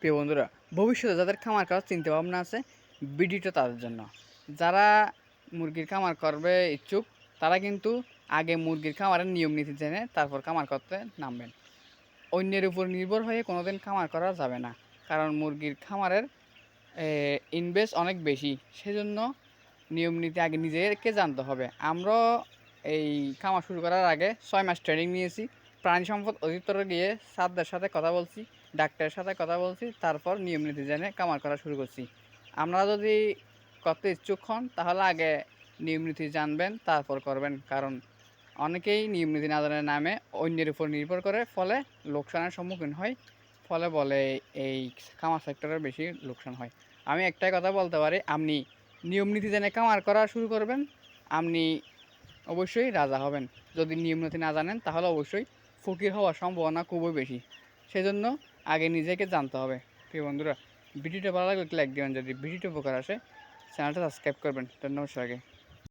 প্রিয় বন্ধুরা, ভবিষ্যতে যাদের খামার করার চিন্তা ভাবনা আছে ভিডিওটা তাদের জন্য। যারা মুরগির খামার করবে ইচ্ছুক, তারা কিন্তু আগে মুরগির খামারের নিয়ম নীতি জেনে তারপর খামার করতে নামবেন। অন্যের উপর নির্ভর হয়ে কোনোদিন খামার করা যাবে না, কারণ মুরগির খামারের ইনভেস্ট অনেক বেশি। সেজন্য নিয়ম নীতি আগে নিজেকে জানতে হবে। আমরা এই খামার শুরু করার আগে ছয় মাস ট্রেনিং নিয়েছি। প্রাণী সম্পদ অধিদপ্তরে গিয়ে স্যারদের সাথে কথা বলছি, ডাক্তারের সাথে কথা বলছি, তারপর নিয়ম নীতি জেনে কামার করা শুরু করছি। আপনারা যদি করতে ইচ্ছুক হন, তাহলে আগে নিয়ম নীতি জানবেন, তারপর করবেন। কারণ অনেকেই নিয়ম নীতি না জানার নামে অন্যের উপর নির্ভর করে, ফলে লোকসানের সম্মুখীন হয়। ফলে বলে এই খামার সেক্টরের বেশি লোকসান হয়। আমি একটাই কথা বলতে পারি, আপনি নিয়ম নীতি জেনে কামার করা শুরু করবেন, আপনি অবশ্যই রাজা হবেন। যদি নিয়ম নীতি না জানেন, তাহলে অবশ্যই ফকির হওয়ার সম্ভাবনা খুবই বেশি। সেজন্য আগে নিজেকে জানতে হবে। প্রিয় বন্ধুরা, ভিডিওটা ভালো লাগলে লাইক দেবেন। যদি ভিডিওটা উপকার আসে, চ্যানেলটা সাবস্ক্রাইব করবেন। ধন্যবাদ সবাইকে।